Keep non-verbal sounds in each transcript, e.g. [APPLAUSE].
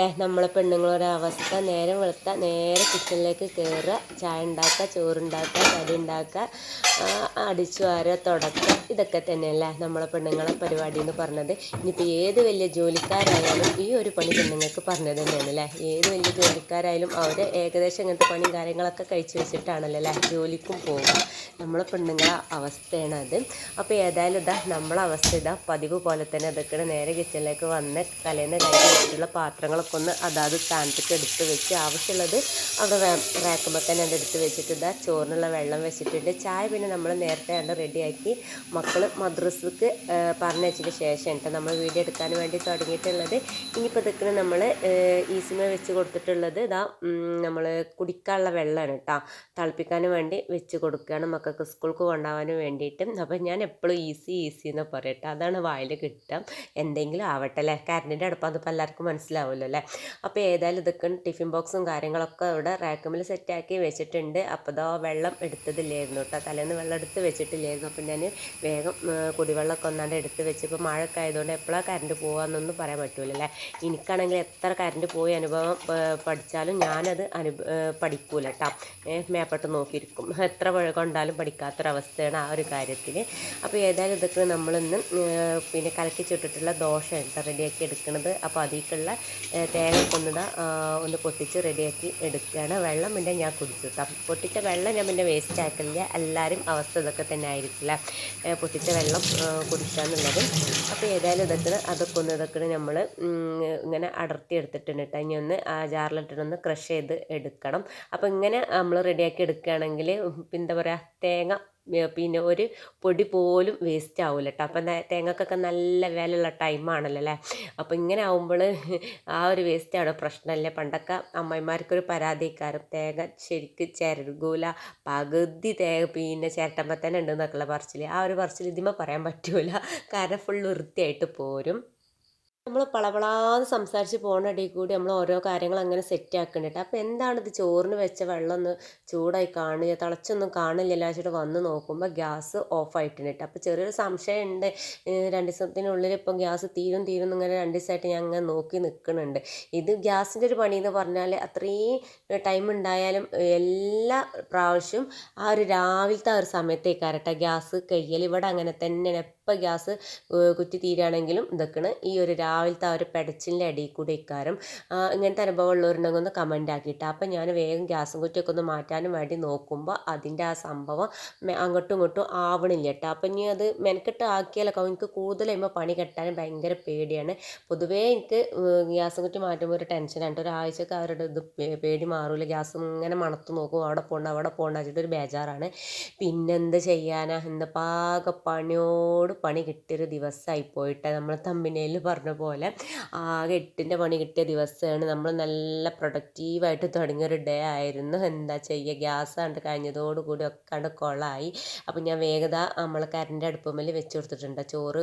എന്താല്ലേ നമ്മളെ പെണ്ണുങ്ങളുടെ അവസ്ഥ നേരം വെളുത്ത നേരെ കിച്ചണിലേക്ക് കയറുക ചായ ഉണ്ടാക്കുക ചോറുണ്ടാക്കുക കടി ഉണ്ടാക്കുക അടിച്ചു വാരുക തുടക്കുക. ഇതൊക്കെ തന്നെയല്ലേ നമ്മളെ പെണ്ണുങ്ങളെ പരിപാടി എന്ന് പറഞ്ഞത്. ഇനിയിപ്പോൾ ഏത് വലിയ ജോലിക്കാരായാലും ഈ ഒരു പണി പെണ്ണുങ്ങൾക്ക് പറഞ്ഞത് തന്നെയാണ് അല്ലേ? ഏത് വലിയ ജോലിക്കാരായാലും അവർ ഏകദേശം ഇങ്ങനത്തെ പണിയും കാര്യങ്ങളൊക്കെ കഴിച്ചു വെച്ചിട്ടാണല്ലോ അല്ലേ? ജോലിക്കും പോകുക. നമ്മളെ പെണ്ണുങ്ങളെ അവസ്ഥയാണ് അത്. അപ്പോൾ ഏതായാലും ഇതാ നമ്മളെ അവസ്ഥ ഇതാ. പതിവ് പോലെ തന്നെ അതൊക്കെ നേരെ കിച്ചണിലേക്ക് വന്ന് തലേന്ന് കഴിഞ്ഞിട്ടുള്ള വെച്ചിട്ടുള്ള ഒന്ന് അതാത് സ്ഥാനത്തേക്ക് എടുത്ത് വെച്ച് ആവശ്യമുള്ളത് അവിടെ റാക്കുമ്പോൾ തന്നെ അത് എടുത്ത് വെച്ചിട്ട് ഇതാ ചോറിനുള്ള വെള്ളം വെച്ചിട്ടുണ്ട്. ചായ പിന്നെ നമ്മൾ നേരത്തെ കണ്ട് റെഡിയാക്കി മക്കൾ മദ്രസക്ക് പറഞ്ഞയച്ചതിന് ശേഷം കേട്ടോ നമ്മൾ വീഡിയോ എടുക്കാൻ വേണ്ടി തുടങ്ങിയിട്ടുള്ളത്. ഇനിയിപ്പോൾ ഇതൊക്കെ നമ്മൾ ഈസിമ വെച്ച് കൊടുത്തിട്ടുള്ളത്. ഇതാ നമ്മൾ കുടിക്കാനുള്ള വെള്ളമാണ് കേട്ടോ തിളപ്പിക്കാൻ വേണ്ടി വെച്ച് കൊടുക്കുകയാണ് മക്കൾക്ക് സ്കൂൾക്ക് കൊണ്ടുപോകാനും വേണ്ടിയിട്ട്. അപ്പോൾ ഞാൻ എപ്പോഴും ഈസി ഈസി എന്ന് പറയട്ടെ അതാണ് വായിൽ കിട്ടുക എന്തെങ്കിലും ആവട്ടെ അല്ലേ? കറണ്ടിന്റെ അടുപ്പാന്ന് ഇപ്പോൾ എല്ലാവർക്കും മനസ്സിലാവുമല്ലോ അല്ലേ? അപ്പോൾ ഏതായാലും ഇതൊക്കെ ടിഫിൻ ബോക്സും കാര്യങ്ങളൊക്കെ ഇവിടെ റാക്കുമിൽ സെറ്റാക്കി വെച്ചിട്ടുണ്ട്. അപ്പോൾ ഇതോ വെള്ളം എടുത്തതില്ലായിരുന്നു കേട്ടോ. തലേന്ന് വെള്ളം എടുത്ത് വെച്ചിട്ടില്ലായിരുന്നു. അപ്പോൾ ഞാൻ വേഗം കുടിവെള്ളമൊക്കെ ഒന്നാണ്ട് എടുത്ത് വെച്ച് ഇപ്പോൾ മഴയൊക്കെ ആയതുകൊണ്ട് എപ്പോഴാണ് കറണ്ട് പോകാമെന്നൊന്നും പറയാൻ പറ്റില്ല അല്ലേ? എനിക്കാണെങ്കിൽ എത്ര കറണ്ട് പോയി അനുഭവം പഠിച്ചാലും ഞാനത് അനു പഠിക്കൂല കേട്ടോ. മേപ്പെട്ട് നോക്കിയിരിക്കും. എത്ര കൊണ്ടാലും പഠിക്കാത്തൊരവസ്ഥയാണ് ആ ഒരു കാര്യത്തിൽ അപ്പോൾ ഏതായാലും ഇതൊക്കെ നമ്മളിന്ന് പിന്നെ കലക്കി ചുട്ടിട്ടുള്ള ദോശ റെഡിയാക്കി എടുക്കുന്നത് അപ്പോൾ അതിലേക്കുള്ള തേങ്ങ കൊന്നിട ഒന്ന് പൊട്ടിച്ച് റെഡിയാക്കി എടുക്കുകയാണ്. വെള്ളം പിന്നെ ഞാൻ കുടിച്ചു പൊട്ടിച്ച വെള്ളം ഞാൻ പിന്നെ വേസ്റ്റ് ആക്കില്ല എല്ലാവരും അവസ്ഥ ഇതൊക്കെ തന്നെ ആയിരിക്കില്ല. പൊട്ടിച്ച വെള്ളം കുടിക്കാന്നുള്ളത്. അപ്പോൾ ഏതായാലും ഇതൊക്കെ അതൊക്കെ ഒന്ന് ഇതൊക്കെ നമ്മൾ ഇങ്ങനെ അടർത്തി എടുത്തിട്ടുണ്ട് കേട്ടോ ഇനി ഒന്ന് ആ ജാറിലിട്ടിട്ടൊന്ന് ക്രഷ് ചെയ്ത് എടുക്കണം. അപ്പോൾ ഇങ്ങനെ നമ്മൾ റെഡിയാക്കി എടുക്കുകയാണെങ്കിൽ എന്താ പറയുക തേങ്ങ പിന്നെ ഒരു പൊടി പോലും വേസ്റ്റ് ആവില്ല കേട്ടോ അപ്പം തേങ്ങക്കൊക്കെ നല്ല വിലയുള്ള ടൈമാണല്ലോ അല്ലേ? അപ്പോൾ ഇങ്ങനെ ആവുമ്പോൾ ആ ഒരു വേസ്റ്റ് ആണ് പ്രശ്നമല്ല പണ്ടൊക്കെ അമ്മമാർക്കൊരു പരാതിക്കാരും തേങ്ങ ശരിക്ക് ചിരകൂല പകുതി തേങ്ങ പിന്നെ ചിരട്ടമ്പത്തന്നെ ഉണ്ടെന്നൊക്കെയുള്ള പറച്ചിൽ ആ ഒരു പറച്ചിൽ ഇതിമ പറയാൻ പറ്റൂല. കാരണം ഫുൾ വൃത്തിയായിട്ട് പോരും. നമ്മൾ പളപളാന്ന് സംസാരിച്ച് പോകുന്ന ഇടയിൽ കൂടി നമ്മൾ ഓരോ കാര്യങ്ങൾ അങ്ങനെ സെറ്റ് ആക്കുന്നുണ്ട് അപ്പോൾ എന്താണിത് ചോറിന് വെച്ച വെള്ളം ഒന്ന് ചൂടായി കാണുക തിളച്ചൊന്നും കാണില്ലല്ലോ വെച്ചിട്ട് വന്ന് നോക്കുമ്പോൾ ഗ്യാസ് ഓഫ് ആയിട്ടുണ്ട് അപ്പോൾ ചെറിയൊരു സംശയം ഉണ്ട് രണ്ട് ദിവസത്തിനുള്ളിൽ ഇപ്പം ഗ്യാസ് തീരും തീരും ഇങ്ങനെ രണ്ട് ദിവസമായിട്ട് ഞാൻ അങ്ങനെ നോക്കി നിൽക്കുന്നുണ്ട് ഇത് ഗ്യാസിന്റെ ഒരു പണി എന്ന് പറഞ്ഞാൽ അത്രയും ടൈം ഉണ്ടായാലും എല്ലാ പ്രാവശ്യവും ആ ഒരു രാവിലത്തെ ആ ഒരു സമയത്തേക്കാരട്ടെ ഗ്യാസ് കയ്യൽ ഇവിടെ അങ്ങനെ തന്നെയാണ്. എപ്പോൾ ഗ്യാസ് കുറ്റി തീരുകയാണെങ്കിലും ഇതൊക്കെയാണ് ഈ ഒരു രാവിലത്തെ ആ ഒരു പെടച്ചിലിന്റെ അടിയിൽ കൂടെ ഇക്കാരം ഇങ്ങനത്തെ അനുഭവം ഉള്ളവരുണ്ടെങ്കിൽ ഒന്ന് കമന്റ് ആക്കിയിട്ട്. അപ്പം ഞാൻ വേഗം ഗ്യാസും കുറ്റിയൊക്കെ ഒന്ന് മാറ്റാനും വേണ്ടി നോക്കുമ്പോൾ അതിന്റെ ആ സംഭവം അങ്ങോട്ടും ഇങ്ങോട്ടും ആവണില്ല കേട്ടോ. അപ്പം ഇനി അത് മെനക്കെട്ട് ആക്കിയാലൊക്കെ എനിക്ക് കൂടുതലാകുമ്പോൾ പണി കെട്ടാനും ഭയങ്കര പേടിയാണ്. പൊതുവേ എനിക്ക് ഗ്യാസും കുറ്റി മാറ്റുമ്പോൾ ഒരു ടെൻഷനാണ് ഒരാഴ്ചക്ക് അവരുടെ ഇത് പേടി മാറൂല. ഗ്യാസ് ഇങ്ങനെ മണത്ത് നോക്കും. അവിടെ പോകണ്ട അവിടെ പോകണ്ട വെച്ചിട്ട് ഒരു ബേജാറാണ്. പിന്നെന്ത് ചെയ്യാനാ? എന്താ പാക പണിയോട് പണി കിട്ടിയൊരു ദിവസമായി പോയിട്ട്. നമ്മൾ തമ്മിനേൽ പറഞ്ഞ പോലെ ആകെ എട്ടിന്റെ പണി കിട്ടിയ ദിവസമാണ്. നമ്മൾ നല്ല പ്രൊഡക്റ്റീവായിട്ട് തുടങ്ങിയൊരു ഡേ ആയിരുന്നു. എന്താ ചെയ്യുക ഗ്യാസ് കണ്ട് കഴിഞ്ഞതോടുകൂടി ഒക്കെ കണ്ട് കൊളായി. അപ്പം ഞാൻ വേഗത നമ്മൾ കരന്റെ അടുപ്പുമ്മൽ വെച്ച് കൊടുത്തിട്ടുണ്ട്. ചോറ്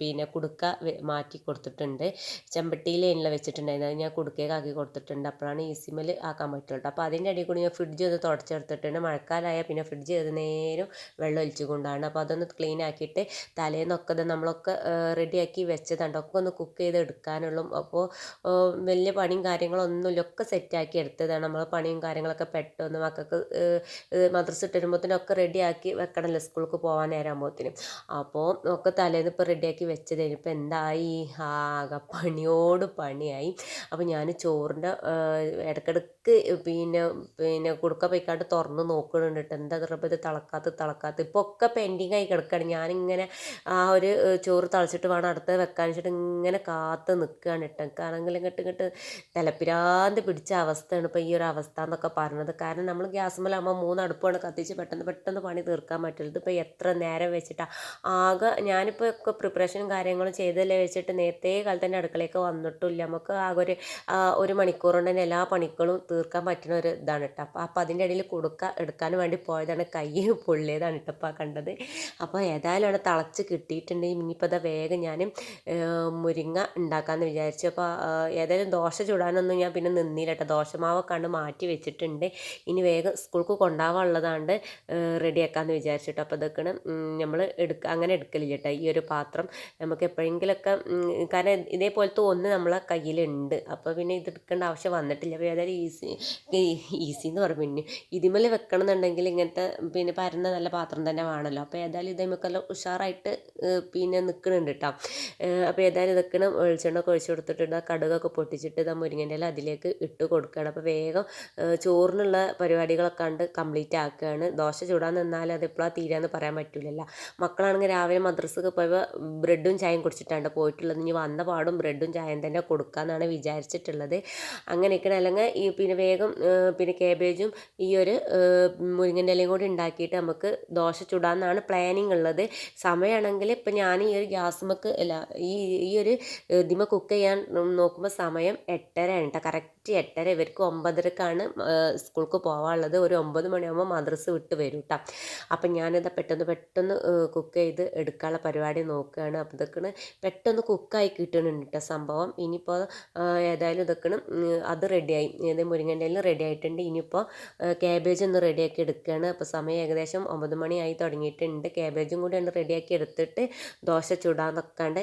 പിന്നെ കുടുക്ക മാറ്റി കൊടുത്തിട്ടുണ്ട്. ചെമ്പട്ടിയിലുള്ള വെച്ചിട്ടുണ്ടായിരുന്നു. അത് ഞാൻ കുടുക്കയൊക്കെ കൊടുത്തിട്ടുണ്ട്. അപ്പോഴാണ് ഈസിമൽ ആക്കാൻ പറ്റുള്ളൂ. അപ്പോൾ അതിന്റെ ഇടയിൽ കൂടി ഞാൻ ഫ്രിഡ്ജ് ഒന്ന് തുടച്ചെടുത്തിട്ടുണ്ട്. മഴക്കാലമായ പിന്നെ ഫ്രിഡ്ജ് ചെയ്ത് നേരം വെള്ളം ഒലിച്ചു കൊണ്ടാണ് അപ്പോൾ അതൊന്ന് ക്ലീൻ ആക്കിയിട്ട് തലേന്നൊക്കെ നമ്മളൊക്കെ റെഡിയാക്കി വെച്ചതുണ്ട് ഒക്കെ ഒന്ന് കുക്ക് ചെയ്ത് എടുക്കാനുള്ളൂ അപ്പോൾ വലിയ പണിയും കാര്യങ്ങളും കാര്യങ്ങളൊന്നുമില്ല. ഒക്കെ സെറ്റാക്കി എടുത്തതാണ്. നമ്മൾ പണിയും കാര്യങ്ങളൊക്കെ പെട്ടെന്ന് മക്കൾക്ക് മദ്രസ ഇട്ടുമ്പോഴത്തേനും ഒക്കെ റെഡിയാക്കി വെക്കണമല്ലോ സ്കൂൾക്ക് പോകാൻ നേരമാകുമ്പോഴത്തേനും അപ്പോൾ ഒക്കെ തലേന്ന് ഇപ്പോൾ റെഡിയാക്കി വെച്ചതായിരുന്നു ഇപ്പോൾ എന്തായി? ആകെ പണിയോട് പണിയായി. അപ്പോൾ ഞാൻ ചോറിന്റെ ഇടയ്ക്കിടയ്ക്ക് പിന്നെ പിന്നെ കുടുക്ക പോയിക്കാണ്ട് തുറന്ന് നോക്കുന്നുണ്ട് കേട്ടോ. എന്താ പറയുമ്പോൾ ഇത് തിളക്കാത്ത തിളക്കാത്ത ഇപ്പോൾ ഒക്കെ പെൻഡിങ് ആയി കിടക്കുകയാണ് ഞാനിങ്ങനെ ആ ഒരു ചോറ് തളിച്ചിട്ട് വേണം അടുത്ത് വെക്കാൻ വെച്ചിട്ട് ഇങ്ങനെ കാത്ത് നിൽക്കുകയാണ് കേട്ടോ എനിക്കാണെങ്കിൽ ഇങ്ങോട്ട് ഇങ്ങോട്ട് തലപ്പിരാന്ത് പിടിച്ച അവസ്ഥയാണ് ഇപ്പോൾ ഈ ഒരു അവസ്ഥ എന്നൊക്കെ പറഞ്ഞത്. കാരണം നമ്മൾ ഗ്യാസ് ഗ്യാസുമ്മലാകുമ്പോൾ മൂന്ന് അടുപ്പാണ് കത്തിച്ച് പെട്ടെന്ന് പെട്ടെന്ന് പണി തീർക്കാൻ പറ്റുള്ളൂ ഇതിപ്പോൾ എത്ര നേരം വെച്ചിട്ടാണ് ആകെ ഞാനിപ്പോൾ ഒക്കെ പ്രിപ്പറേഷനും കാര്യങ്ങളും ചെയ്തല്ലേ വെച്ചിട്ട് നേരത്തെ കാലത്ത് തന്നെ അടുക്കളയൊക്കെ വന്നിട്ടില്ല നമുക്ക് ആകെ ഒരു ഒരു മണിക്കൂർ കൊണ്ട് തന്നെ എല്ലാ പണികളും തീർക്കാൻ പറ്റുന്ന ഒരു ഇതാണ് കേട്ടോ അപ്പോൾ അപ്പോൾ അതിന്റെ ഇടയിൽ കൊടുക്ക എടുക്കാൻ വേണ്ടി പോയതാണ് കൈ പൊള്ളിയതാണ് കേട്ടോ അപ്പോൾ കണ്ടത്. അപ്പോൾ ഏതായാലും അവിടെ തിളച്ച് കിട്ടിയിട്ടുണ്ടെങ്കിൽ ഇനിയിപ്പോൾ അതാ വേഗം ഞാൻ മുരിങ്ങ ഉണ്ടാക്കാമെന്ന് വിചാരിച്ചു. അപ്പോൾ ഏതായാലും ദോശ ചുടാനൊന്നും ഞാൻ പിന്നെ നിന്നില്ല കേട്ടോ ദോശമാവൊക്കെ കണ്ട് മാറ്റി വെച്ചിട്ടുണ്ട്. ഇനി വേഗം സ്കൂൾക്ക് കൊണ്ടാവാനുള്ളതാണ്ട് റെഡിയാക്കാമെന്ന് വിചാരിച്ചിട്ടോ. അപ്പോൾ ഇതൊക്കെ നമ്മൾ എടുക്കുക അങ്ങനെ എടുക്കലില്ല കേട്ടോ ഈ ഒരു പാത്രം. നമുക്ക് എപ്പോഴെങ്കിലൊക്കെ കാരണം ഇതേപോലത്തെ ഒന്ന് നമ്മളെ കയ്യിലുണ്ട്. അപ്പോൾ പിന്നെ ഇത് എടുക്കേണ്ട ആവശ്യം വന്നിട്ടില്ല. അപ്പോൾ ഏതായാലും ഈസി ഈസി എന്ന് പറഞ്ഞു പിന്നെ. ഇതിമേൽ വെക്കണം എന്നുണ്ടെങ്കിൽ ഇങ്ങനത്തെ പിന്നെ പരന്ന നല്ല പാത്രം തന്നെ വേണമല്ലോ അപ്പോൾ ഏതായാലും ഇതേമൊക്കെല്ലാം ഉഷാറായിട്ട് പിന്നെ നിൽക്കുന്നുണ്ട് കേട്ടോ അപ്പോൾ ഏതായാലും ഇതൊക്കെ വെളിച്ചെണ്ണ ഒഴിച്ച് കൊടുത്തിട്ടുണ്ട്. ആ കടുകൊക്കെ പൊട്ടിച്ചിട്ട് ഇതാ മുരിങ്ങന്റെ ഇല അതിലേക്ക് ഇട്ട് കൊടുക്കുകയാണ്. അപ്പോൾ വേഗം ചോറിനുള്ള പരിപാടികളൊക്കെ കണ്ട് കംപ്ലീറ്റ് ആക്കുകയാണ്. ദോശ ചൂടാൻ നിന്നാൽ അത് എപ്പോഴാണ് തീരാന്ന് പറയാൻ പറ്റില്ലല്ലോ മക്കളാണെങ്കിൽ രാവിലെ മദ്രസക്ക് പോയപ്പോൾ ബ്രെഡും ചായയും കുടിച്ചിട്ടാണ് പോയിട്ടുള്ളത്. ഇനി വന്ന പാടും ബ്രെഡും ചായയും തന്നെ കൊടുക്കാമെന്നാണ് വിചാരിച്ചിട്ടുള്ളത്. അങ്ങനെയൊക്കെയാണ്. അല്ലെങ്കിൽ ഈ പിന്നെ വേഗം പിന്നെ കേബേജും ഈ ഒരു മുരിങ്ങന്റെ ഇലയും കൂടി ഉണ്ടാക്കിയിട്ട് നമുക്ക് ദോശ ചുടാമെന്നാണ് പ്ലാനിങ് ഉള്ളത്. സമയമാണെങ്കിൽ ഇപ്പം ഞാൻ ഈ ഒരു ഗ്യാസ് മക്ക് അല്ല ഈ ഈ ഒരു ഇതിമ കുക്ക് ചെയ്യാൻ നോക്കുമ്പോൾ സമയം എട്ടരയാണ് കേട്ടോ കറക്റ്റ് എട്ടര. ഇവർക്ക് ഒമ്പതരക്കാണ് സ്കൂൾക്ക് പോകാനുള്ളത് ഒരു ഒമ്പത് മണിയാകുമ്പോൾ മദ്രസ് വിട്ട് വരും കേട്ടോ അപ്പം ഞാനിത് പെട്ടെന്ന് പെട്ടെന്ന് കുക്ക് ചെയ്ത് എടുക്കാനുള്ള പരിപാടി നോക്കുകയാണ് അപ്പോൾ ഇതൊക്കെ പെട്ടെന്ന് കുക്കായി കിട്ടുന്നുണ്ട് കേട്ടോ സംഭവം. ഇനിയിപ്പോൾ ഏതായാലും ഇതൊക്കെ അത് റെഡിയായി ഏത് മുരിങ്ങന്റെ റെഡി ആയിട്ടുണ്ട്. ഇനിയിപ്പോൾ ക്യാബേജ് ഒന്ന് റെഡിയാക്കി എടുക്കുകയാണ് അപ്പോൾ സമയം ഏകദേശം ഒമ്പത് മണിയായി തുടങ്ങിയിട്ടുണ്ട്. ക്യാബേജും കൂടി ഒന്ന് റെഡിയാക്കി എടുത്തിട്ട് ദോശ ചുടാന്നൊക്കാണ്ട്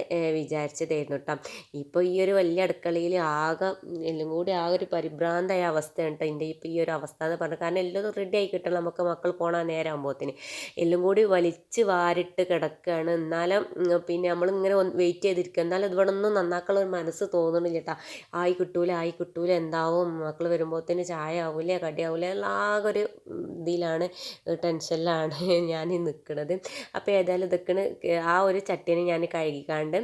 വിചാരിച്ചതായിരുന്നു കേട്ടോ ഇപ്പോൾ ഈ ഒരു വലിയ അടുക്കളയിൽ ആകെ എല്ലാം കൂടി ആ ഒരു പരിഭ്രാന്തമായ അവസ്ഥയാണ് കേട്ടോ എന്റെ ഇപ്പോൾ ഈ ഒരു അവസ്ഥ എന്ന് പറഞ്ഞത് കാരണം എല്ലാം റെഡി ആയി കിട്ടണം നമുക്ക് മക്കൾ പോണ നേരമാകുമ്പോഴത്തേന് എല്ലാം കൂടി വലിച്ച് വാരിട്ട് കിടക്കുകയാണ് എന്നാലും പിന്നെ നമ്മളിങ്ങനെ വെയിറ്റ് ചെയ്തിരിക്കുക എന്നാലും ഇവിടെ ഒന്നും നന്നാക്കാനുള്ള ഒരു മനസ്സ് തോന്നുന്നില്ല കേട്ടോ ആയി കിട്ടൂല ആയി കിട്ടൂല എന്താവും? മക്കൾ വരുമ്പോഴത്തേന് ചായ ആവൂലേ കടി ആവൂലേ? ആകെ ഒരു ഇതിലാണ് ടെൻഷനിലാണ് ഞാൻ നിൽക്കുന്നത് അപ്പോൾ ഏതായാലും ഇതൊക്കെ ആ ഒരു ചട്ടീനെ ഞാൻ കഴുകിക്കാണ്ട്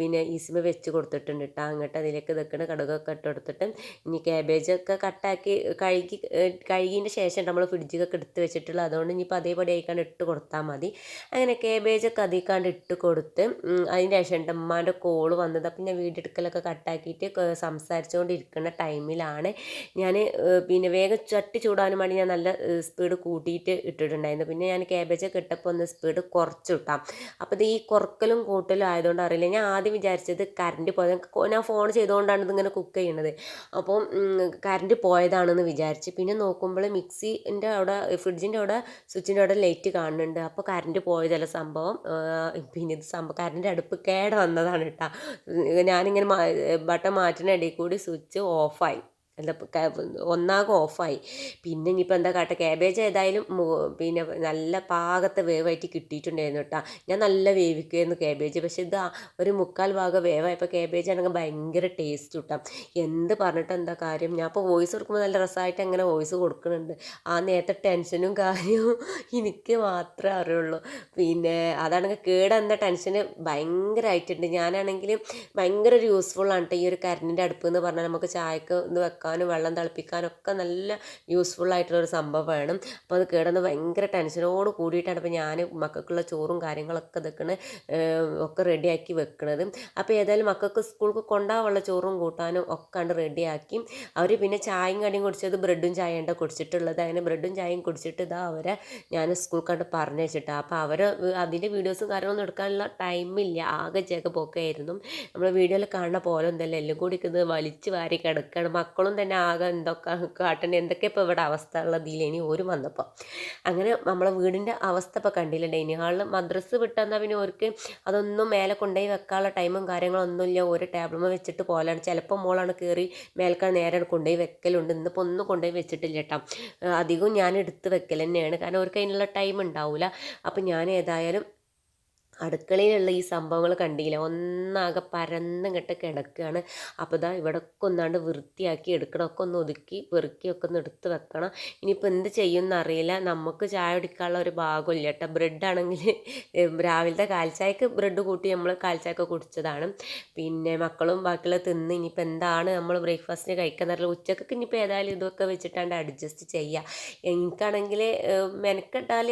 പിന്നെ ഈസിമ വെച്ച് കൊടുത്തിട്ടുണ്ട് കേട്ടോ അങ്ങോട്ട് അതിലേക്ക് ഇതൊക്കെ കടുകൊക്കെ ഇട്ട് കൊടുത്തിട്ട് ഇനി ക്യാബേജൊക്കെ കട്ടാക്കി കഴുകി കഴുകിയതിന്റെ ശേഷം നമ്മൾ ഫ്രിഡ്ജിലൊക്കെ എടുത്ത് വെച്ചിട്ടുള്ളത്. അതുകൊണ്ട് ഇനിയിപ്പോൾ അതേപടി ആയിക്കാണ്ട് ഇട്ട് കൊടുത്താൽ മതി. അങ്ങനെ ക്യാബേജൊക്കെ അതിക്കാണ്ട് ഇട്ട് കൊടുത്ത് അതിന്റെ ശേഷം എന്റെ ഉമ്മാന്റെ കോൾ വന്നത്. അപ്പം ഞാൻ വീഡിയോ എടുക്കലൊക്കെ കട്ടാക്കിയിട്ട് സംസാരിച്ചുകൊണ്ടിരിക്കുന്ന ടൈമിലാണ്. ഞാൻ പിന്നെ വേഗം ചട്ടി ചൂടാനും വേണ്ടി ഞാൻ നല്ല സ്പീഡ് കൂട്ടിയിട്ട് ഇട്ടിട്ടുണ്ടായിരുന്നു. പിന്നെ ഞാൻ ക്യാബേജൊക്കെ ഇട്ടപ്പോൾ ഒന്ന് സ്പീഡ് കുറച്ച് ഇട്ടാം അപ്പോൾ ഇത് ഈ കുറക്കലും കൂട്ടലും ആയതുകൊണ്ട് അറിയില്ല. ഞാൻ ആദ്യം വിചാരിച്ചത് കറണ്ട് പോയത്. ഞാൻ ഫോൺ ചെയ്തുകൊണ്ടാണ് ഇതിങ്ങനെ കുക്ക് ചെയ്യണത്. അപ്പോൾ കറണ്ട് പോയതാണെന്ന് വിചാരിച്ച്. പിന്നെ നോക്കുമ്പോൾ മിക്സിന്റെ അവിടെ ഫ്രിഡ്ജിന്റെ അവിടെ സ്വിച്ചിന്റെ അവിടെ ലൈറ്റ് കാണുന്നുണ്ട്. അപ്പോൾ കറണ്ട് പോയതല്ല സംഭവം. പിന്നെ ഇത് സംഭവം കറണ്ട് അടുപ്പ് കേട് വന്നതാണ് കേട്ടോ. ഞാനിങ്ങനെ ബട്ടൺ മാറ്റുന്ന ഇടയിൽ കൂടി സ്വിച്ച് ഓഫായി എന്താ ഒന്നാകെ ഓഫായി. പിന്നെ ഇനിയിപ്പോൾ എന്താ കാട്ടുക ക്യാബേജ് ഏതായാലും പിന്നെ നല്ല പാകത്തെ വേവായിട്ട് കിട്ടിയിട്ടുണ്ടായിരുന്നു കേട്ടോ ഞാൻ നല്ല വേവിക്കുമായിരുന്നു ക്യാബേജ് പക്ഷേ ഇത് ഒരു മുക്കാൽ ഭാഗം വേവായപ്പോൾ ക്യാബേജ് ആണെങ്കിൽ ഭയങ്കര ടേസ്റ്റ് കിട്ടാം എന്ത് പറഞ്ഞിട്ട് എന്താ കാര്യം? ഞാൻ ഇപ്പോൾ വോയിസ് കൊടുക്കുമ്പോൾ നല്ല രസമായിട്ട് അങ്ങനെ വോയിസ് കൊടുക്കുന്നുണ്ട്. ആ നേരത്തെ ടെൻഷനും കാര്യവും എനിക്ക് മാത്രമേ അറിയുള്ളൂ. പിന്നെ അതാണെങ്കിൽ കേടെന്ന ടെൻഷന് ഭയങ്കരമായിട്ടുണ്ട് ഞാനാണെങ്കിൽ ഭയങ്കര ഒരു യൂസ്ഫുള്ളാണ് കേട്ടോ ഈ ഒരു കരണ്ടിന്റെ അടുപ്പ് എന്ന് പറഞ്ഞാൽ നമുക്ക് ചായക്ക് ഇത് വെക്കാം. തിളപ്പിക്കാനും വെള്ളം തിളപ്പിക്കാനൊക്കെ നല്ല യൂസ്ഫുൾ ആയിട്ടുള്ളൊരു സംഭവമാണ്. അപ്പോൾ അത് കേടുന്ന ഭയങ്കര ടെൻഷനോട് കൂടിയിട്ടാണ് ഇപ്പോൾ ഞാൻ മക്കൾക്കുള്ള ചോറും കാര്യങ്ങളൊക്കെ ഇതൊക്കെ ഒക്കെ റെഡിയാക്കി വെക്കുന്നത് അപ്പോൾ ഏതായാലും മക്കൾക്ക് സ്കൂൾക്ക് കൊണ്ടാവുള്ള ചോറും കൂട്ടാനും ഒക്കെ കണ്ട് റെഡിയാക്കി അവർ പിന്നെ ചായയും കടിയും കുടിച്ചത് ബ്രെഡും ചായ ഉണ്ട് കുടിച്ചിട്ടുള്ളത്. അങ്ങനെ ബ്രെഡും ചായയും കുടിച്ചിട്ട് ഇതാ അവരെ ഞാൻ സ്കൂൾ കണ്ട് പറഞ്ഞു അപ്പോൾ അവർ അതിന്റെ വീഡിയോസും കാര്യങ്ങളൊന്നും എടുക്കാനുള്ള ടൈമില്ല ആകെ ചേക്ക് പോക്കായിരുന്നു. നമ്മൾ വീഡിയോയിൽ കാണുന്ന പോലെ എന്തായാലും എല്ലാം കൂടി ഇത് വലിച്ചു വാരി കിടക്കുകയാണ് മക്കളും തന്നെ ആകെ എന്തൊക്കെ കാട്ടണ എന്തൊക്കെ ഇപ്പോൾ ഇവിടെ അവസ്ഥ ഉള്ളതിൽ ഇനി ഓരും വന്നപ്പോൾ അങ്ങനെ നമ്മളെ വീടിന്റെ അവസ്ഥ ഇപ്പോൾ കണ്ടില്ല? ഡൈനിങ് ഹാളിൽ മദ്രസ് വിട്ടെന്നാൽ പിന്നെ അവർക്ക് അതൊന്നും മേലെ കൊണ്ടുപോയി വെക്കാനുള്ള ടൈമും കാര്യങ്ങളൊന്നുമില്ല ഒരു ടേബിളും വെച്ചിട്ട് പോലാണ്. ചിലപ്പോൾ മോളാണ് കയറി മേൽക്കാൻ നേരെ കൊണ്ടുപോയി വെക്കലുണ്ട്. ഇന്നിപ്പോൾ ഒന്നും കൊണ്ടുപോയി വെച്ചിട്ടില്ല കേട്ടോ അധികവും ഞാൻ എടുത്ത് വെക്കൽ തന്നെയാണ്. കാരണം അവർക്ക് അതിനുള്ള ടൈം ഉണ്ടാവില്ല അപ്പോൾ ഞാൻ ഏതായാലും അടുക്കളയിലുള്ള ഈ സംഭവങ്ങൾ കണ്ടില്ല? ഒന്നാകെ പരന്നിങ്ങട്ട് കിടക്കുകയാണ് അപ്പോൾ ഇതാ ഇവിടെയൊക്കെ ഒന്നാണ്ട് വൃത്തിയാക്കി എടുക്കണമൊക്കെ ഒന്ന് ഒതുക്കി പെറുക്കിയൊക്കെ ഒന്ന് എടുത്ത് വെക്കണം. ഇനിയിപ്പോൾ എന്ത് ചെയ്യുമെന്ന് അറിയില്ല. നമുക്ക് ചായ കുടിക്കാനുള്ള ഒരു ഭാഗമില്ല കേട്ടോ. ബ്രെഡ് ആണെങ്കിൽ രാവിലത്തെ കാൽച്ചായക്ക് ബ്രെഡ് കൂട്ടി നമ്മൾ കാൽച്ചായക്ക് കുടിച്ചതാണ്. പിന്നെ മക്കളും ബാക്കിയുള്ള തിന്ന് ഇനിയിപ്പോൾ എന്താണ് നമ്മൾ ബ്രേക്ക്ഫാസ്റ്റിന് കഴിക്കാന്നറിയില്ല ഉച്ചക്കൊക്കെ ഇനിയിപ്പോൾ ഏതായാലും ഇതൊക്കെ വെച്ചിട്ടാണ് അഡ്ജസ്റ്റ് ചെയ്യുക എനിക്കാണെങ്കിൽ മെനക്കെട്ടാൽ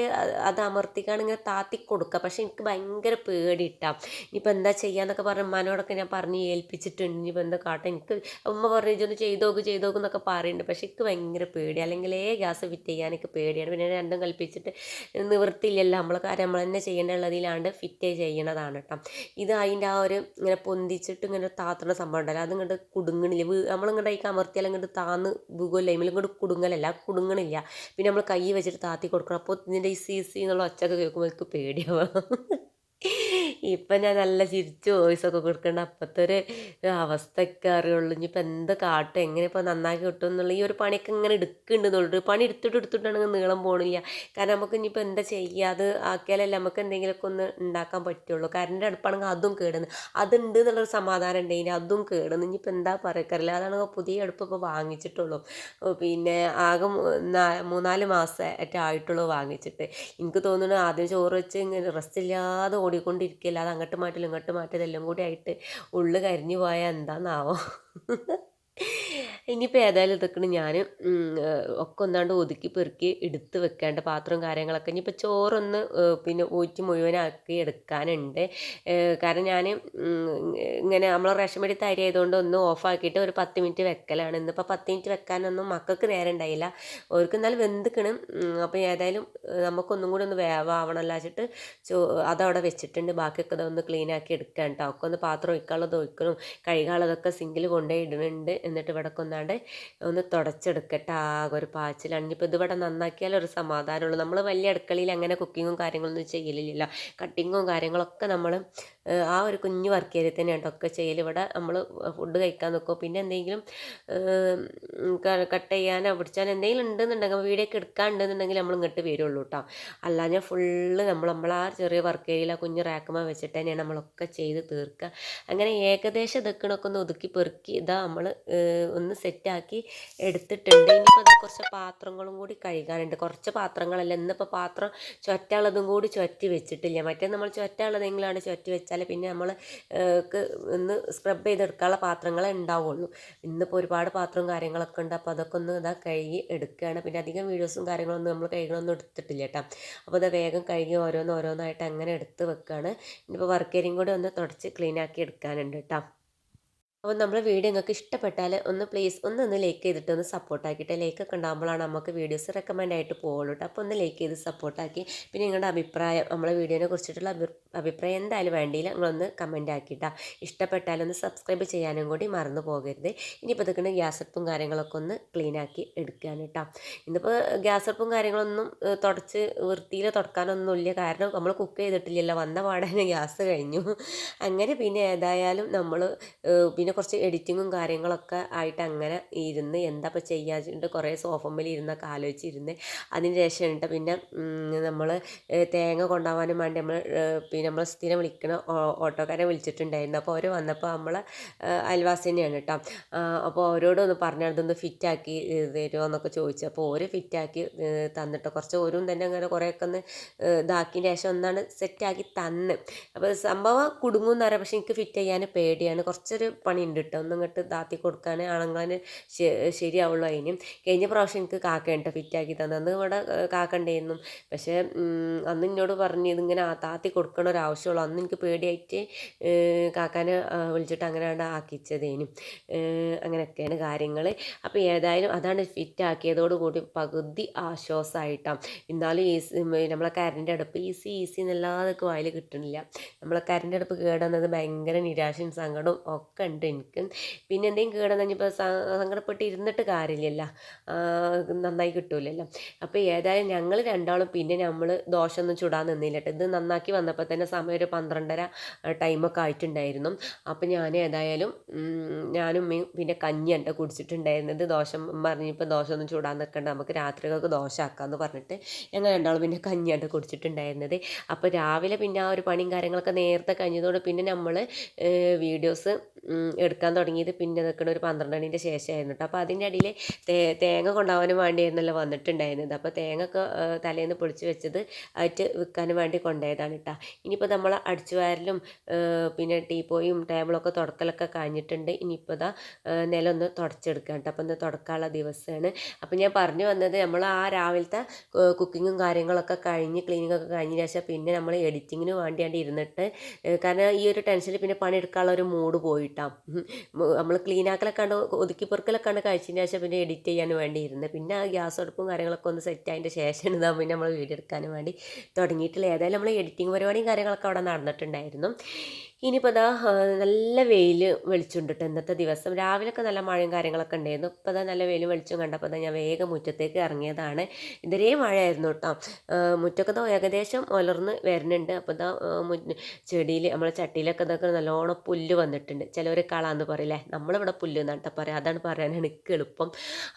അത് അമർത്തിക്കാണെങ്കിൽ താത്തി കൊടുക്കുക പക്ഷേ എനിക്ക് ഭയങ്കര ഭയങ്കര പേടിയിട്ടാ. ഇനിയിപ്പോൾ എന്താ ചെയ്യാന്നൊക്കെ പറഞ്ഞ് ഉമ്മാനോടൊക്കെ ഞാൻ പറഞ്ഞ് ഏൽപ്പിച്ചിട്ടുണ്ട്. ഇനിയിപ്പോൾ എന്താ കാട്ടെ? എനിക്ക് ഉമ്മ പറഞ്ഞു ഇതൊന്ന് ചെയ്തു കൊടുക്ക് എന്നൊക്കെ പറയുന്നുണ്ട് പക്ഷേ എനിക്ക് ഭയങ്കര പേടി അല്ലെങ്കിൽ ഏ ഗ്യാസ് ഫിറ്റ് ചെയ്യാൻ എനിക്ക് പേടിയാണ്. പിന്നെ രണ്ടും കൽപ്പിച്ചിട്ട് നിവൃത്തിയില്ലല്ലോ. നമ്മൾ കാര്യം നമ്മൾ തന്നെ ചെയ്യേണ്ടതിലാണ്ട് ഫിറ്റ് ചെയ്യണതാണ് കേട്ടോ. ഇത് അതിന്റെ ആ ഒരു ഇങ്ങനെ പൊന്തിച്ചിട്ട് ഇങ്ങനെ താത്തണ സംഭവം ഉണ്ടല്ലോ. അത് ഇങ്ങോട്ട് കുടുങ്ങണില്ല. നമ്മളിങ്ങോട്ട് ഈ കമർത്തിയാൽ ഇങ്ങോട്ട് താന്ന് ലൈമിൽ ഇങ്ങോട്ട് കുടുങ്ങലല്ല. കുടുങ്ങണില്ല. പിന്നെ നമ്മൾ കൈ വെച്ചിട്ട് താത്തി കൊടുക്കണം. അപ്പോൾ ഇതിന്റെ ഈ സി സി എന്നുള്ള ഒച്ചൊക്കെ കേൾക്കുമ്പോൾ എനിക്ക് പേടിയാവുക ഇപ്പം ഞാൻ നല്ല ചിരിച്ച് വോയിസൊക്കെ കൊടുക്കേണ്ട. അപ്പോഴത്തെ ഒരു അവസ്ഥയൊക്കെ അറിയുള്ളൂ. ഇനിയിപ്പോൾ എന്ത് കാട്ടും എങ്ങനെ ഇപ്പോൾ നന്നാക്കി കിട്ടും എന്നുള്ള ഈ ഒരു പണിയൊക്കെ ഇങ്ങനെ എടുക്കുന്നുണ്ടെന്നുള്ളൂ പണി എടുത്തിട്ട് എടുത്തിട്ടാണെങ്കിൽ നീളം പോകണില്ല കാരണം നമുക്ക് ഇനിയിപ്പോൾ എന്താ ചെയ്യുക അത് ആക്കിയാലല്ലേ നമുക്ക് എന്തെങ്കിലുമൊക്കെ ഒന്ന് ഉണ്ടാക്കാൻ പറ്റുള്ളൂ. കറണ്ട് അടുപ്പാണെങ്കിൽ അതും കേടുന്നു. അതുണ്ട് എന്നുള്ളൊരു സമാധാനം ഉണ്ടെങ്കിൽ അതും കേടുന്നു. ഇനിയിപ്പോൾ എന്താ പറയക്കറില്ല അതാണെങ്കിൽ പുതിയ അടുപ്പ് ഇപ്പോൾ വാങ്ങിച്ചിട്ടുള്ളൂ. പിന്നെ ആകെ മൂന്നാൽ മാസമായിട്ട് ആയിട്ടുള്ളൂ വാങ്ങിച്ചിട്ട്. എനിക്ക് തോന്നുന്നു ആദ്യം ചോറ് വെച്ച് ഇങ്ങനെ റെസ്റ്റ് ഇല്ലാതെ ഓടിക്കൊണ്ടിരിക്കില്ല? അത് അങ്ങോട്ട് മാറ്റലും ഇങ്ങോട്ട് മാറ്റലും എല്ലാം കൂടി ആയിട്ട് ഉള്ളു കരിഞ്ഞു പോയാൽ എന്താന്നാവോ? ഇനിയിപ്പോൾ ഏതായാലും ഇതൊക്കെ ഞാൻ ഒക്കെ ഒന്നാണ്ട് ഒതുക്കി പെറുക്കി എടുത്ത് വെക്കേണ്ട പാത്രവും കാര്യങ്ങളൊക്കെ ഇനിയിപ്പോൾ ചോറൊന്ന് പിന്നെ ഊറ്റി മുഴുവനാക്കി എടുക്കാനുണ്ട്. കാരണം ഞാൻ ഇങ്ങനെ നമ്മൾ റേഷൻ മേടി തരി ആയതുകൊണ്ട് ഒന്ന് ഓഫാക്കിയിട്ട് ഒരു പത്ത് മിനിറ്റ് വെക്കലാണ്. ഇന്നിപ്പോൾ പത്ത് മിനിറ്റ് വെക്കാനൊന്നും മക്കൾക്ക് നേരം ഉണ്ടായില്ല. അവർക്ക് എന്നാലും വെന്തുക്കണം. അപ്പോൾ ഏതായാലും നമുക്കൊന്നും കൂടി ഒന്ന് വേവാവണമല്ലോ വെച്ചിട്ട് ചോ അതവിടെ വെച്ചിട്ടുണ്ട്. ബാക്കിയൊക്കെ അതൊന്ന് ക്ലീനാക്കി എടുക്കാൻ കേട്ടോ ഒക്കെ ഒന്ന് പാത്രം ഒഴിക്കാനുള്ളത് ഒഴിക്കണം. കഴുകാനുള്ളതൊക്കെ സിങ്കിൽ കൊണ്ടുപോയി ഇടുന്നുണ്ട്. എന്നിട്ട് ഇവിടെ കൊന്നാണ്ട് ഒന്ന് തുടച്ചെടുക്കട്ടെ. ആകെ ഒരു പാച്ചിലാണ് ഇനിയിപ്പോൾ ഇതിവിടെ നന്നാക്കിയാൽ ഒരു സമാധാനമുള്ളൂ. നമ്മൾ വലിയ അടുക്കളയിൽ അങ്ങനെ കുക്കിങ്ങും കാര്യങ്ങളൊന്നും ചെയ്യലില്ല കട്ടിങ്ങും കാര്യങ്ങളൊക്കെ നമ്മൾ ആ ഒരു കുഞ്ഞു വർക്ക് ഏരിയ തന്നെയാണ് ഒക്കെ ചെയ്യൽ ഇവിടെ നമ്മൾ ഫുഡ് കഴിക്കാൻ നിൽക്കും പിന്നെ എന്തെങ്കിലും കട്ട് ചെയ്യാനോ പിടിച്ചാനോ എന്തെങ്കിലും ഉണ്ടെന്നുണ്ടെങ്കിൽ വീഡിയോ ഒക്കെ എടുക്കാനുണ്ടെന്നുണ്ടെങ്കിൽ നമ്മൾ ഇങ്ങോട്ട് വരുള്ളൂ കേട്ടോ അല്ലാഞ്ഞാൽ ഫുള്ള് നമ്മൾ നമ്മൾ ആ ചെറിയ വർക്ക് ഏരിയയിൽ ആ കുഞ്ഞു റാക്കുമ്പോൾ വെച്ചിട്ട് തന്നെയാണ് നമ്മളൊക്കെ ചെയ്ത് തീർക്കുക. അങ്ങനെ ഏകദേശം ഇതൊക്കെ ഒന്ന് ഒതുക്കി പെറുക്കി ഇതാ നമ്മൾ ഒന്ന് സെറ്റാക്കി എടുത്തിട്ടുണ്ട്. ഇനിയിപ്പോൾ അത് കുറച്ച് പാത്രങ്ങളും കൂടി കഴുകാനുണ്ട്. കുറച്ച് പാത്രങ്ങളല്ല ഇന്നിപ്പോൾ പാത്രം ചൊറ്റുള്ളതും കൂടി ചൊറ്റി വെച്ചിട്ടില്ല. മറ്റേ നമ്മൾ ചൊറ്റുള്ളതെങ്കിലാണ് ചുറ്റി വെച്ചാൽ പിന്നെ നമ്മൾ ഒന്ന് സ്ക്രബ് ചെയ്തെടുക്കാനുള്ള പാത്രങ്ങളെ ഉണ്ടാവുള്ളൂ. ഇന്നിപ്പോൾ ഒരുപാട് പാത്രവും കാര്യങ്ങളൊക്കെ ഉണ്ട്. അപ്പോൾ അതൊക്കെ ഒന്ന് ഇതാ കഴുകി എടുക്കുകയാണ്. പിന്നെ അധികം വീഡിയോസും കാര്യങ്ങളൊന്നും നമ്മൾ കഴുകണമൊന്നും എടുത്തിട്ടില്ല കേട്ടോ. അപ്പോൾ അത് വേഗം കഴുകി ഓരോന്ന് ഓരോന്നായിട്ട് അങ്ങനെ എടുത്ത് വെക്കുകയാണ് ഇനിയിപ്പോൾ വർക്കേരിയും കൂടി ഒന്ന് തുടച്ച് ക്ലീൻ ആക്കി എടുക്കാനുണ്ട് കേട്ടോ. അപ്പോൾ നമ്മുടെ വീഡിയോ നിങ്ങൾക്ക് ഇഷ്ടപ്പെട്ടാൽ ഒന്ന് പ്ലീസ് ഒന്ന് ഒന്ന് ലൈക്ക് ചെയ്തിട്ട് ഒന്ന് സപ്പോർട്ടാക്കിയിട്ട് ലൈക്കൊക്കെ ഉണ്ടാകുമ്പോഴാണ് നമുക്ക് വീഡിയോസ് റെക്കമെൻഡ് ആയിട്ട് പോകുള്ളൂ അപ്പോൾ ഒന്ന് ലൈക്ക് ചെയ്ത് സപ്പോർട്ടാക്കി പിന്നെ നിങ്ങളുടെ അഭിപ്രായം നമ്മളെ വീഡിയോനെ കുറിച്ചിട്ടുള്ള അഭി- അഭിപ്രായം എന്തായാലും വേണ്ടിയില്ല നിങ്ങളൊന്ന് കമന്റ് ആക്കിയിട്ടാ. ഇഷ്ടപ്പെട്ടാലൊന്ന് സബ്സ്ക്രൈബ് ചെയ്യാനും കൂടി മറന്നു പോകരുത്. ഇനിയിപ്പോൾ ഇതൊക്കെ ഗ്യാസ് അടുപ്പും കാര്യങ്ങളൊക്കെ ഒന്ന് ക്ലീൻ ആക്കി എടുക്കുകയാണ് കേട്ടോ ഇന്നിപ്പോൾ ഗ്യാസ് അടുപ്പും കാര്യങ്ങളൊന്നും തുടച്ച് വൃത്തിയിൽ തുടക്കാനൊന്നുമില്ല കാരണം നമ്മൾ കുക്ക് ചെയ്തിട്ടില്ലല്ലോ. വന്ന പാടാൻ ഗ്യാസ് കഴിഞ്ഞു. [LAUGHS] അങ്ങനെ പിന്നെ ഏതായാലും നമ്മൾ പിന്നെ കുറച്ച് എഡിറ്റിങ്ങും കാര്യങ്ങളൊക്കെ ആയിട്ട് അങ്ങനെ ഇരുന്ന് എന്താ ഇപ്പോൾ ചെയ്യാച്ചിട്ട് കുറേ സോഫമ്മയിൽ ഇരുന്നൊക്കെ ആലോചിച്ചിരുന്ന്. അതിന് ശേഷം ഉണ്ട് പിന്നെ നമ്മൾ തേങ്ങ കൊണ്ടുപോകാനും വേണ്ടി നമ്മൾ പിന്നെ നമ്മൾ സ്ഥിരം വിളിക്കണ ഓട്ടോക്കാരെ വിളിച്ചിട്ടുണ്ടായിരുന്നു. അപ്പോൾ അവർ വന്നപ്പോൾ നമ്മൾ അയൽവാസിനെയാണ് കേട്ടോ അപ്പോൾ അവരോട് ഒന്ന് പറഞ്ഞാൽ ഇതൊന്ന് ഫിറ്റാക്കി തരുമോ എന്നൊക്കെ ചോദിച്ചു. അപ്പോൾ ഓര് ഫിറ്റാക്കി തന്നിട്ട്. കുറച്ച് ഓരും തന്നെ അങ്ങനെ കുറേയൊക്കെ ഒന്ന് ഇതാക്കിയതിന് ശേഷം ഒന്നാണ് സെറ്റാക്കി തന്ന്. അപ്പോൾ സംഭവം കുടുങ്ങും എന്ന് പറയാം. പക്ഷേ എനിക്ക് ഫിറ്റ് ചെയ്യാൻ പേടിയാണ്. കുറച്ചൊരു പണിയുണ്ട് കേട്ടോ ഒന്നും ഇങ്ങോട്ട് താത്തി കൊടുക്കാൻ ആണുങ്ങളെ ശരിയാവുള്ളൂ അതിന്. കഴിഞ്ഞ പ്രാവശ്യം എനിക്ക് കാക്കയുണ്ട് ഫിറ്റാക്കി തന്നെ. അന്ന് ഇവിടെ കാക്കണ്ടായിരുന്നു പക്ഷേ അന്ന് എന്നോട് പറഞ്ഞു ഇതിങ്ങനെ താത്തി കൊടുക്കണ ഒരു ആവശ്യമുള്ളൂ. അന്ന് എനിക്ക് പേടിയായിട്ട് കാക്കാനെ വിളിച്ചിട്ട് അങ്ങനെ അവിടെ ആക്കിച്ചതേനും. അങ്ങനെയൊക്കെയാണ് കാര്യങ്ങൾ അപ്പോൾ ഏതായാലും അതാണ് ഫിറ്റ് ആക്കിയതോടുകൂടി പകുതി ആശ്വാസമായിട്ടാണ് എന്നാലും ഈസി നമ്മളെ കരന്റെ അടുപ്പ് ഈസി ഈസി എന്നല്ലാതെ വായിൽ കിട്ടണില്ല. നമ്മളെ കരന്റെ അടുപ്പ് കേടുന്നത് ഭയങ്കര നിരാശയും സങ്കടവും ഒക്കെ ഉണ്ട്. എനിക്ക് പിന്നെ എന്തെങ്കിലും കേടെന്ന് കഴിഞ്ഞപ്പോൾ സങ്കടപ്പെട്ട് ഇരുന്നിട്ട് കാര്യമില്ലല്ലോ നന്നായി കിട്ടൂലല്ലോ. അപ്പോൾ ഏതായാലും ഞങ്ങൾ രണ്ടാളും പിന്നെ നമ്മൾ ദോശയൊന്നും ചുടാൻ നിന്നില്ല ഇത് നന്നാക്കി വന്നപ്പോൾ തന്നെ സമയം ഒരു പന്ത്രണ്ടര ടൈമൊക്കെ ആയിട്ടുണ്ടായിരുന്നു. അപ്പോൾ ഞാൻ ഏതായാലും ഞാനും പിന്നെ പിന്നെ കഞ്ഞിയാണ് കുടിച്ചിട്ടുണ്ടായിരുന്നത് ദോശ പറഞ്ഞപ്പോൾ ദോശ ഒന്നും ചൂടാൻ നിൽക്കണ്ട നമുക്ക് രാത്രികൾക്ക് ദോശ ആക്കാമെന്ന് പറഞ്ഞിട്ട് ഞങ്ങൾ രണ്ടാളും പിന്നെ കഞ്ഞിയാണ് കുടിച്ചിട്ടുണ്ടായിരുന്നത്. അപ്പോൾ രാവിലെ പിന്നെ ആ ഒരു പണിയും കാര്യങ്ങളൊക്കെ നേരത്തെ കഴിഞ്ഞതോടെ പിന്നെ നമ്മൾ വീഡിയോസ് എടുക്കാൻ തുടങ്ങിയത് പിന്നെ നിൽക്കുന്ന ഒരു പന്ത്രണ്ട് മണിന്റെ ശേഷമായിരുന്നു കേട്ടോ അപ്പോൾ അതിന്റെ അടിയിൽ തേങ്ങ കൊണ്ടുപോകാനും വേണ്ടിയായിരുന്നല്ലോ വന്നിട്ടുണ്ടായിരുന്നത്. അപ്പോൾ തേങ്ങ ഒക്കെ തലേന്ന് പൊളിച്ച് വെച്ചത് ആയിട്ട് വിൽക്കാനും വേണ്ടി കൊണ്ടുപോയതാണ് കേട്ടോ ഇനിയിപ്പോൾ നമ്മൾ അടിച്ചു വാരലും പിന്നെ ടീപ്പോയും ടേബിളൊക്കെ തുടക്കലൊക്കെ കഴിഞ്ഞിട്ടുണ്ട്. ഇനിയിപ്പോൾ ഇതാ ഏഹ് നിലം ഒന്ന് തുടച്ചെടുക്കാം കേട്ടോ അപ്പോൾ ഇന്ന് തുടക്കാനുള്ള ദിവസമാണ് അപ്പോൾ ഞാൻ പറഞ്ഞു വന്നത് നമ്മൾ ആ രാവിലത്തെ കുക്കിങ്ങും കാര്യങ്ങളൊക്കെ കഴിഞ്ഞ് ക്ലീനിങ് ഒക്കെ കഴിഞ്ഞ ശേഷം പിന്നെ നമ്മൾ എഡിറ്റിങ്ങിന് വേണ്ടിയാണ്ട് ഇരുന്നിട്ട് കാരണം ഈ ഒരു ടെൻഷനിൽ പിന്നെ പണിയെടുക്കാനുള്ള ഒരു മൂഡ് പോയിട്ടാണ് നമ്മൾ ക്ലീൻ ആക്കലൊക്കെ കണ്ട് ഒതുക്കി പെറുക്കലൊക്കെ കണ്ട് കഴിച്ചതിന് ശേഷം പിന്നെ എഡിറ്റ് ചെയ്യാൻ വേണ്ടി ഇരുന്നത് പിന്നെ ആ ഗ്യാസ് അടുപ്പും കാര്യങ്ങളൊക്കെ ഒന്ന് സെറ്റ് ആയതിന്റെ ശേഷം ഇതാ പിന്നെ നമ്മൾ വീഡിയോ എടുക്കാൻ വേണ്ടി തുടങ്ങിയിട്ടില്ല ഏതായാലും നമ്മൾ എഡിറ്റിംഗ് പരിപാടിയും കാര്യങ്ങളൊക്കെ അവിടെ നടന്നിട്ടുണ്ടായിരുന്നു. ഇനിയിപ്പോൾ അതാ നല്ല വെയിൽ വെളിച്ചുണ്ടിട്ട് ഇന്നത്തെ ദിവസം. രാവിലെയൊക്കെ നല്ല മഴയും കാര്യങ്ങളൊക്കെ ഉണ്ടായിരുന്നു. ഇപ്പോൾ അതാ നല്ല വെയിൽ വെളിച്ചും കണ്ടപ്പോൾ ഞാൻ വേഗം മുറ്റത്തേക്ക് ഇറങ്ങിയതാണ്. ഇതരേ മഴയായിരുന്നു കേട്ടോ മുറ്റൊക്കെ ഇതാ ഏകദേശം ഉലർന്ന് വരുന്നുണ്ട്. അപ്പോൾ ഇതാ ചെടിയിൽ നമ്മളെ ചട്ടിയിലൊക്കെ ഇതൊക്കെ നല്ലോണം പുല്ല് വന്നിട്ടുണ്ട്. ചിലവർ കളാന്ന് പറയില്ലേ? നമ്മളിവിടെ പുല്ല് നട്ട പറയാം. അതാണ് പറയാൻ എനിക്ക് എളുപ്പം.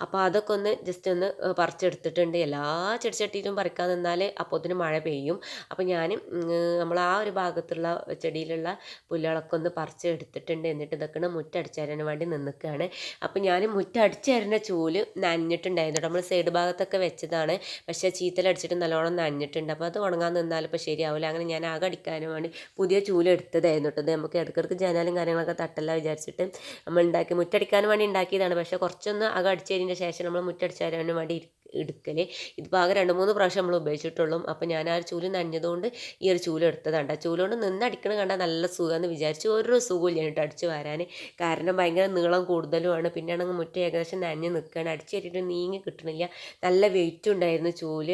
അപ്പോൾ അതൊക്കെ ഒന്ന് ജസ്റ്റ് ഒന്ന് പറിച്ചെടുത്തിട്ടുണ്ട്. എല്ലാ ചെടിച്ചട്ടിയിലും പറിക്കാൻ നിന്നാൽ അപ്പോൾ അതിന് മഴ പെയ്യും. അപ്പോൾ ഞാൻ നമ്മൾ ആ ഒരു ഭാഗത്തുള്ള ചെടിയിലുള്ള പുല്ലുകളൊക്കെ ഒന്ന് പറിച്ചെടുത്തിട്ടുണ്ട്. എന്നിട്ട് ഇതൊക്കെ മുറ്റടിച്ചേരാൻ വേണ്ടി നിന്നിക്കുകയാണ് അപ്പോൾ ഞാൻ മുറ്റടിച്ചേരുന്ന ചൂൽ നനഞ്ഞിട്ടുണ്ടായിരുന്നു നമ്മൾ സൈഡ് ഭാഗത്തൊക്കെ വെച്ചതാണ്. പക്ഷേ ചീത്തലടിച്ചിട്ട് നല്ലോണം നനഞ്ഞിട്ടുണ്ട്. അപ്പോൾ അത് ഉണങ്ങാൻ നിന്നാൽ ഇപ്പോൾ ശരിയാവില്ല അങ്ങനെ ഞാൻ ആകെ അടിക്കാനും വേണ്ടി പുതിയ ചൂൽ എടുത്തതായിരുന്നു കേട്ടോ നമുക്ക് ഇടയ്ക്കിടയ്ക്ക് ജനാലും കാര്യങ്ങളൊക്കെ തട്ടല്ല വിചാരിച്ചിട്ട് നമ്മൾ ഉണ്ടാക്കി മുറ്റടിക്കാൻ വേണ്ടി ഉണ്ടാക്കിയതാണ്. പക്ഷേ കുറച്ചൊന്ന് അകം അടിച്ചതിന്റെ ശേഷം നമ്മൾ മുറ്റടിച്ചേരാൻ വേണ്ടി എടുക്കൽ ഇതിപ്പോൾ ആകെ രണ്ട് മൂന്ന് പ്രാവശ്യം നമ്മൾ ഉപയോഗിച്ചിട്ടുള്ളൂ. അപ്പോൾ ഞാൻ ആ ചൂൽ നനഞ്ഞതുകൊണ്ട് ഈ ഒരു ചൂൽ എടുത്തതാണ് ചൂലുകൊണ്ട് നിന്ന് അടിക്കണ കണ്ടാൽ നല്ല സുഖമെന്ന് വിചാരിച്ചു ഓരോ സുഖമില്ല കേട്ടോ അടിച്ച് വരാൻ കാരണം ഭയങ്കര നീളം കൂടുതലുമാണ്. പിന്നെ ആണെങ്കിൽ മുറ്റം ഏകദേശം നനഞ്ഞ് നിൽക്കുകയാണ് അടിച്ച് കയറ്റിയിട്ട് നീങ്ങി കിട്ടണില്ല. നല്ല വെയിറ്റ് ഉണ്ടായിരുന്നു ചൂൽ.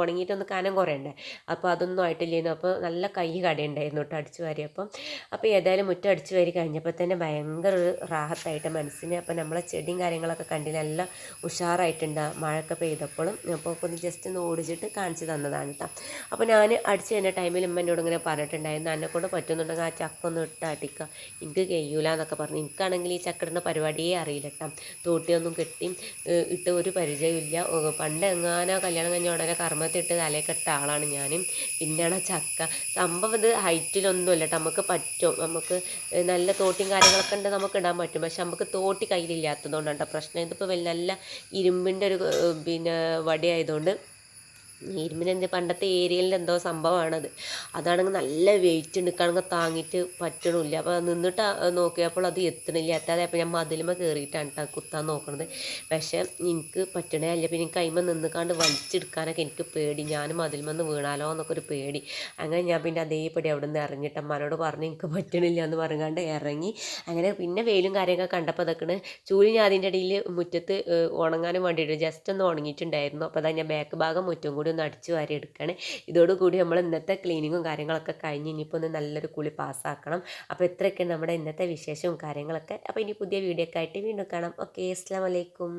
ഉണങ്ങിയിട്ടൊന്ന് കനം കുറയണ്ടേ. അപ്പോൾ അതൊന്നും ആയിട്ടില്ലായിരുന്നു അപ്പോൾ നല്ല കൈ കടയുണ്ടായിരുന്നു കേട്ടോ അടിച്ച് വാരിയപ്പം അപ്പോൾ ഏതായാലും മുറ്റം അടിച്ച് വാരി കഴിഞ്ഞപ്പോൾ തന്നെ ഭയങ്കര ഒരു റാഹത്തായിട്ട് മനസ്സിന്. അപ്പോൾ നമ്മളെ ചെടിയും കാര്യങ്ങളൊക്കെ കണ്ടില്ല. നല്ല ഉഷാറായിട്ടുണ്ട്. മഴയൊക്കെ പെയ്തപ്പോഴും അപ്പോൾ ഒന്ന് ജസ്റ്റ് ഒന്ന് ഓടിച്ചിട്ട് കാണിച്ച് തന്നതാണ് കേട്ടോ അപ്പോൾ ഞാൻ അടിച്ച് കഴിഞ്ഞ ടൈമിൽ ഉമ്മ എന്നോട് ഇങ്ങനെ പറഞ്ഞിട്ടുണ്ടായിരുന്നു എന്നെ കൊണ്ട് പറ്റുന്നുണ്ടെങ്കിൽ ആ ചക്ക ഒന്ന് ഇട്ട് അടിക്കുക എനിക്ക് കഴിയൂല എന്നൊക്കെ പറഞ്ഞു. എനിക്കാണെങ്കിൽ ഈ ചക്കടുന്ന പരിപാടിയേ അറിയില്ല കേട്ടോ തോട്ടിയൊന്നും കെട്ടി ഇട്ട് ഒരു പരിചയമില്ല പണ്ട് എങ്ങാനോ കല്യാണം കഴിഞ്ഞ ഉടനെ കർമ്മത്തിട്ട് തലയൊക്കെ ആളാണ് ഞാൻ പിന്നെയാണ് ചക്ക. സംഭവം ഇത് ഹൈറ്റിലൊന്നുമല്ല കേട്ടോ നമുക്ക് പറ്റും. നമുക്ക് നല്ല തോട്ടിയും കാര്യങ്ങളൊക്കെ ഉണ്ട് നമുക്ക് ഇടാൻ പറ്റും. പക്ഷെ നമുക്ക് തോട്ടി കയ്യിലില്ലാത്തതുകൊണ്ടാണ് കേട്ടോ പ്രശ്നം. ഇതിപ്പോൾ നല്ല ഇരുമ്പിന്റെ ഒരു പിന്നെ വടി ആയതുകൊണ്ട് ഇരുമ്പിനെന്ത് പണ്ടത്തെ ഏരിയലിന്റെ എന്തോ സംഭവമാണത്. അതാണെങ്കിൽ നല്ല വെയിറ്റ് നിൽക്കുകയാണെങ്കിൽ താങ്ങിയിട്ട് പറ്റണില്ല. അപ്പോൾ നിന്നിട്ട് നോക്കിയപ്പോൾ അത് എത്തണില്ല. എത്താതെ അപ്പോൾ ഞാൻ മതിലുമ കയറിയിട്ടാണ് കേട്ടോ കുത്താൻ നോക്കണത്. പക്ഷേ എനിക്ക് പറ്റണേ അല്ല. പിന്നെ എനിക്ക് കൈമ നിന്നുകാണ്ട് വലിച്ചെടുക്കാനൊക്കെ എനിക്ക് പേടി. ഞാൻ മതിലുമെന്ന് വീണാലോ എന്നൊക്കെ ഒരു പേടി. അങ്ങനെ ഞാൻ പിന്നെ അതേപടി അവിടെ നിന്ന് ഇറങ്ങിയിട്ട് അമ്മാനോട് പറഞ്ഞ് എനിക്ക് പറ്റണില്ല എന്ന് പറഞ്ഞാണ്ട് ഇറങ്ങി. അങ്ങനെ പിന്നെ വെയിലും കാര്യമൊക്കെ കണ്ടപ്പോൾ അതൊക്കെ ചൂലി ഞാൻ അതിന്റെ ഇടയിൽ മുറ്റത്ത് ഉണങ്ങാനും വേണ്ടിയിട്ട് ജസ്റ്റ് ഒന്ന് ഉണങ്ങിയിട്ടുണ്ടായിരുന്നു. അപ്പോൾ അതാ ഞാൻ ബാക്ക് ഭാഗം മുറ്റം കൂടി ഒന്ന് അടിച്ചു വാരി എടുക്കുകയാണ് ഇതോടുകൂടി നമ്മൾ ഇന്നത്തെ ക്ലീനിങ്ങും കാര്യങ്ങളൊക്കെ കഴിഞ്ഞ് ഇനിയിപ്പോൾ ഒന്ന് നല്ലൊരു കുളി പാസ്സാക്കണം. അപ്പോൾ ഇത്രയൊക്കെ നമ്മുടെ ഇന്നത്തെ വിശേഷവും കാര്യങ്ങളൊക്കെ. അപ്പോൾ ഇനി പുതിയ വീഡിയോ ഒക്കെ ആയിട്ട് വീണ്ടും കാണാം. ഓക്കെ അസ്സാം വലൈക്കും